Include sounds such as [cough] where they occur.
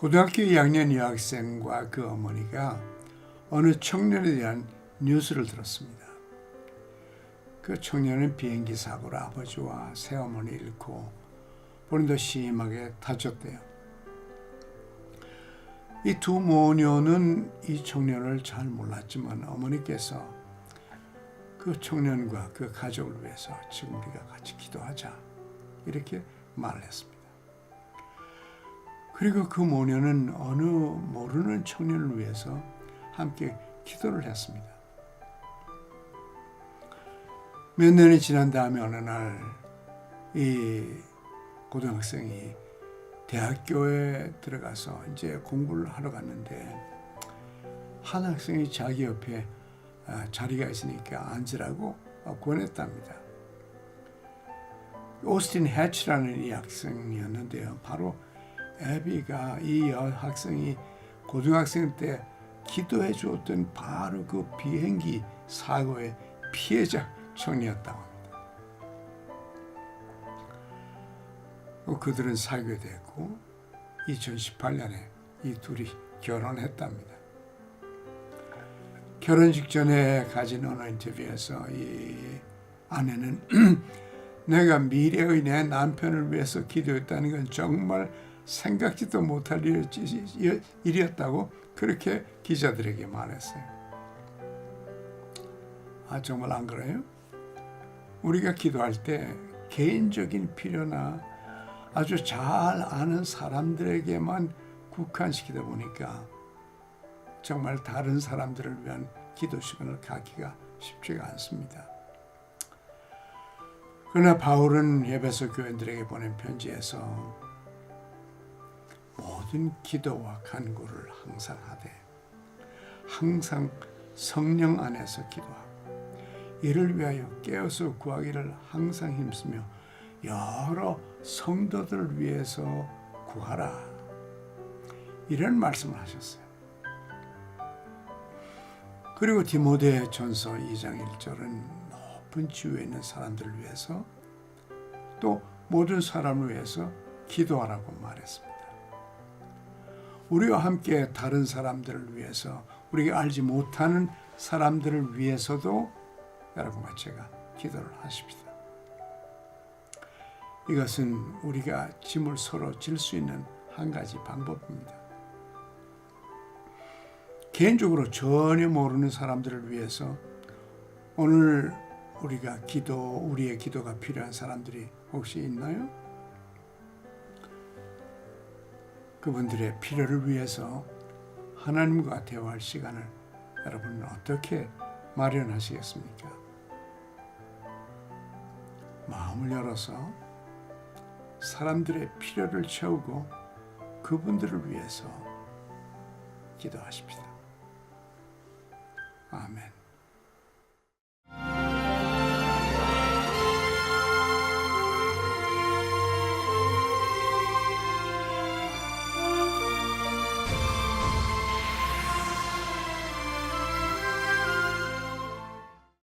고등학교 2학년 여학생과 그 어머니가 어느 청년에 대한 뉴스를 들었습니다. 그 청년은 비행기 사고로 아버지와 새어머니 잃고 본인도 심하게 다쳤대요. 이 두 모녀는 이 청년을 잘 몰랐지만 어머니께서 그 청년과 그 가족을 위해서 지금 우리가 같이 기도하자 이렇게 말을 했습니다. 그리고 그 모녀는 어느 모르는 청년을 위해서 함께 기도를 했습니다. 몇 년이 지난 다음에 어느 날 이 고등학생이 대학교에 들어가서 이제 공부를 하러 갔는데 한 학생이 자기 옆에 아, 자리가 있으니까 앉으라고 권했답니다. 오스틴 해치라는 이 학생이었는데요. 바로 애비가 이 여학생이 고등학생 때 기도해 주었던 바로 그 비행기 사고의 피해자 청이었다고 합니다. 어, 그들은 사귀게 됐고 2018년에 이 둘이 결혼했답니다. 결혼 직전에 가진 어느 인터뷰에서 이 아내는 [clears throat] 내가 미래의 내 남편을 위해서 기도했다는 건 정말 생각지도 못할 일이었다고 그렇게 기자들에게 말했어요. 아 정말 안 그래요? 우리가 기도할 때 개인적인 필요나 아주 잘 아는 사람들에게만 국한시키다 보니까 정말 다른 사람들을 위한 기도 시간을 갖기가 쉽지가 않습니다. 그러나 바울은 예배소 교인들에게 보낸 편지에서 모든 기도와 간구를 항상 하되 항상 성령 안에서 기도하고 이를 위하여 깨어서 구하기를 항상 힘쓰며 여러 성도들을 위해서 구하라 이런 말씀을 하셨어요. 그리고 디모데 전서 2장 1절은 높은 지위에 있는 사람들을 위해서 또 모든 사람을 위해서 기도하라고 말했습니다. 우리와 함께 다른 사람들을 위해서 우리가 알지 못하는 사람들을 위해서도 여러분과 제가 기도를 하십시다. 이것은 우리가 짐을 서로 질 수 있는 한 가지 방법입니다. 개인적으로 전혀 모르는 사람들을 위해서 오늘 우리가 기도, 우리의 기도가 필요한 사람들이 혹시 있나요? 그분들의 필요를 위해서 하나님과 대화할 시간을 여러분은 어떻게 마련하시겠습니까? 마음을 열어서 사람들의 필요를 채우고 그분들을 위해서 기도하십시다. 아멘.